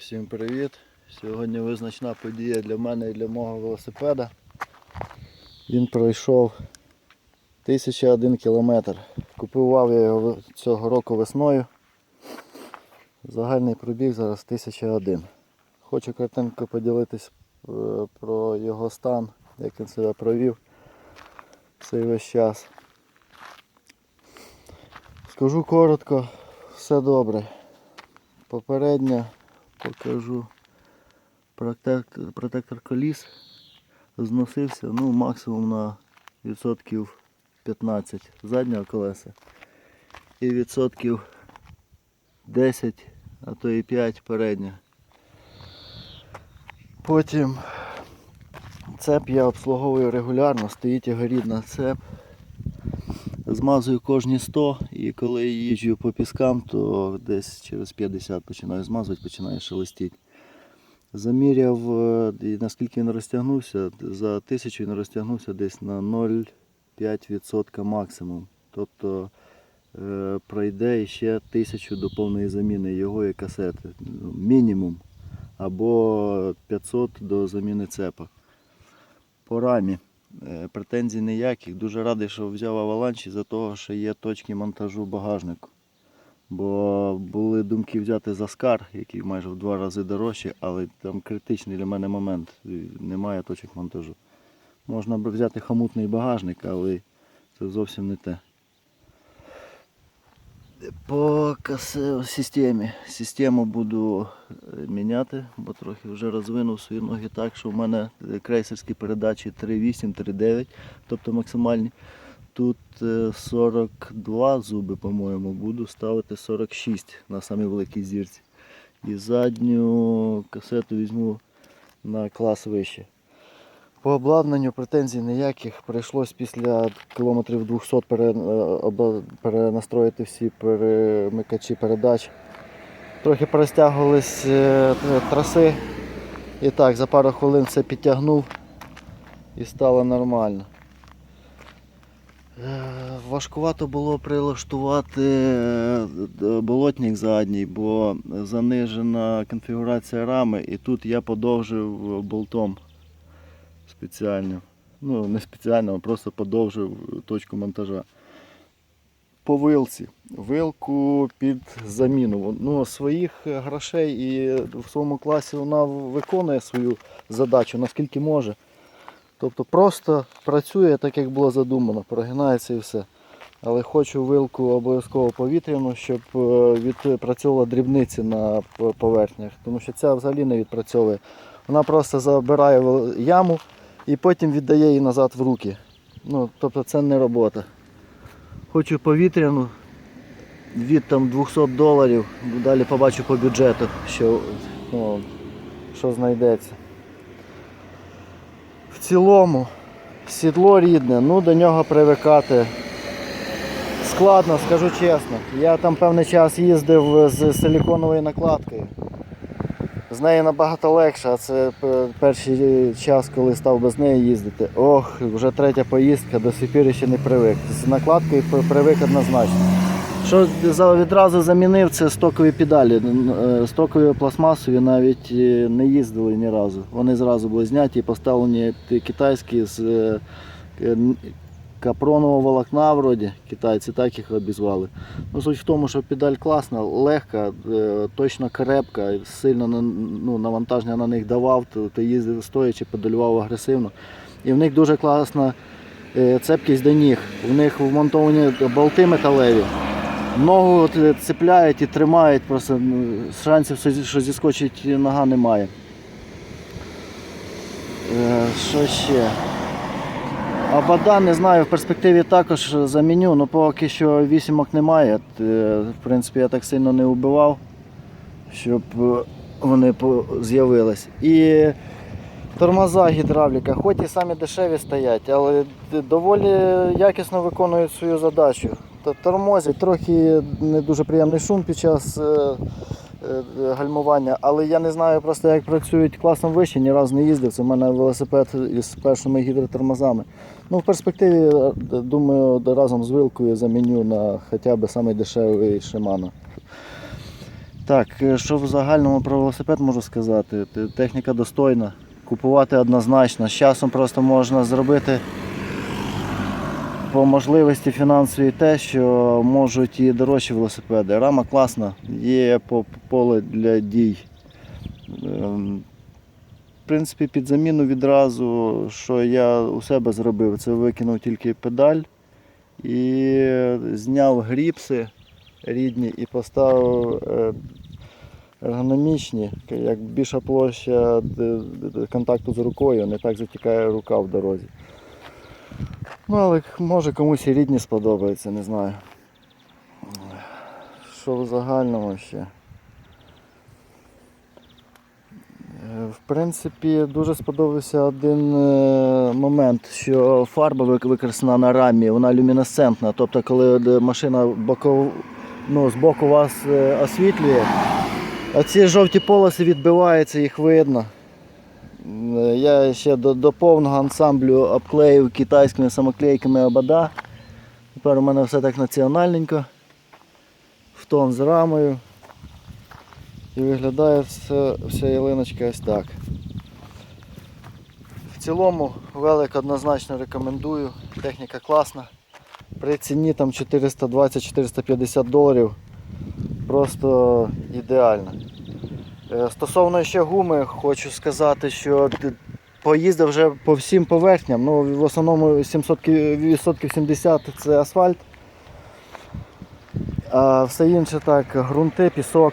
Всім привіт! Сьогодні визначна подія для мене і для мого велосипеда. Він пройшов 1001 кілометр. Купував я його цього року весною. Загальний пробіг зараз 1001. Хочу картинку поділитись е, про його стан, як він себе провів цей весь час. Скажу коротко, все добре. Попередньо покажу протектор, протектор коліс зносився ну, максимум на відсотків 15 заднього колеса і відсотків 10, а то і 5 переднього. Потім цеп я обслуговую регулярно, стоїть його рідна цеп. Змазую кожні 100 і коли їжджу по піскам, то десь через 50 починаю змазувати, починає шелестіти. Заміряв, е, наскільки він розтягнувся, за тисячу він розтягнувся десь на 0,5% максимум. Тобто е, пройде ще тисячу до повної заміни його і касети. Мінімум. Або 500 до заміни цепа. По рамі. Е, Претензій ніяких. Дуже радий, що взяв аваланч із-за того, що є точки монтажу багажнику. Бо були думки взяти заскар, який майже в два рази дорожчий, але там критичний для мене момент. Немає точок монтажу. Можна б взяти хамутний багажник, але це зовсім не те. По системі. Систему буду е, міняти, бо трохи вже розвинув свої ноги так, що в мене е, крейсерські передачі 3.8, 3.9, тобто максимальні. Тут е, 42 зуби, по-моєму, буду ставити 46 на самій великій зірці. І задню касету візьму на клас вище. По обладнанню претензій ніяких. Прийшлось після кілометрів 200 пере, е, перенастроїти всі перемикачі передач. Трохи перестягувались е, траси. І так, за пару хвилин все підтягнув і стало нормально. Е, Важкувато було прилаштувати болотник задній, бо занижена конфігурація рами, і тут я подовжив болтом спеціально. Ну, не спеціально, а просто подовжив точку монтажа. По вилці. Вилку під заміну. Ну, своїх грошей і в своєму класі вона виконує свою задачу наскільки може. Тобто просто працює так, як було задумано, прогинається і все. Але хочу вилку обов'язково повітряну, щоб е, відпрацьовувала дрібниці на поверхнях. Тому що ця взагалі не відпрацьовує. Вона просто забирає яму і потім віддає її назад в руки. Ну, тобто це не робота. Хочу повітряну від там 200 доларів. Далі побачу по бюджету, що, ну, що знайдеться. В цілому сідло рідне, ну до нього привикати складно, скажу чесно. Я там певний час їздив з силіконовою накладкою. З нею набагато легше, а це перший час, коли став без неї їздити. Ох, вже третя поїздка, до сих пір ще не привик. З накладкою привик однозначно. Що відразу замінив, це стокові педалі. Е, Стокові пластмасові навіть е, не їздили ні разу. Вони зразу були зняті і поставлені китайські з е, капронового волокна вроді. Китайці так їх обізвали. Ну, суть в тому, що педаль класна, легка, е, точно крепка, сильно ну, навантаження на них давав, то їздив стоячи, педалював агресивно. І в них дуже класна е, цепкість до ніг. В них вмонтовані болти металеві. Ногу е, цепляють і тримають, просто ну, шансів, що зіскочить нога немає. Що ще? Абада, не знаю, в перспективі також заміню, але поки що вісімок немає. В принципі, я так сильно не вбивав, щоб е, вони з'явились. І тормоза гідравліка, хоч і самі дешеві стоять, але доволі якісно виконують свою задачу. Тормозять, трохи не дуже приємний шум під час е, е, гальмування, але я не знаю просто, як працюють класом вище, ні разу не їздив. Це в мене велосипед із першими гідротормозами. Ну, в перспективі, е, думаю, разом з вилкою заміню на хоча б самий дешевий Shimano. Так, е, що в загальному про велосипед можу сказати? Техніка достойна. Купувати однозначно. З часом просто можна зробити по можливості фінансові те, що можуть і дорожчі велосипеди. Рама класна, є по- поле для дій. Ем, В принципі, під заміну відразу, що я у себе зробив, це викинув тільки педаль і зняв гріпси рідні і поставив е, ергономічні, як більша площа д- д- контакту з рукою, не так затікає рука в дорозі. Ну, але може комусь і рідні сподобається, не знаю. Що в загальному ще? Е, В принципі, дуже сподобався один е, момент, що фарба використана на рамі, вона люмінесцентна. Тобто, коли машина боков, ну, з боку вас е, освітлює, а ці жовті полоси відбиваються, їх видно. Я ще до, до повного ансамблю обклеїв китайськими самоклейками обода. Тепер у мене все так національненько, в тон з рамою. І виглядає все, вся ялиночка ось так. В цілому велик однозначно рекомендую. Техніка класна. При ціні там 420-450 доларів. Просто ідеально. Е, Стосовно ще гуми, хочу сказати, що поїздив вже по всім поверхням. Ну, в основному 700, ки- відсотків 70 це асфальт. А все інше так, ґрунти, пісок.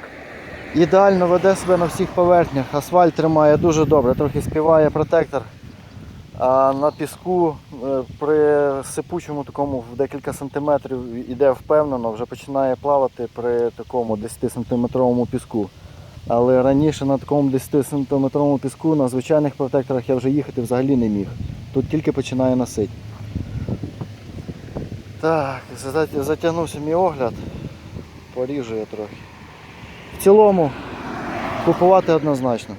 Ідеально веде себе на всіх поверхнях. Асфальт тримає дуже добре, трохи співає протектор. А на піску е, при сипучому такому в декілька сантиметрів іде впевнено, вже починає плавати при такому 10 сантиметровому піску. Але раніше на такому 10 сантиметровому піску на звичайних протекторах я вже їхати взагалі не міг. Тут тільки починає носити. Так, затягнувся мій огляд. Поріжу я трохи. В цілому купувати однозначно.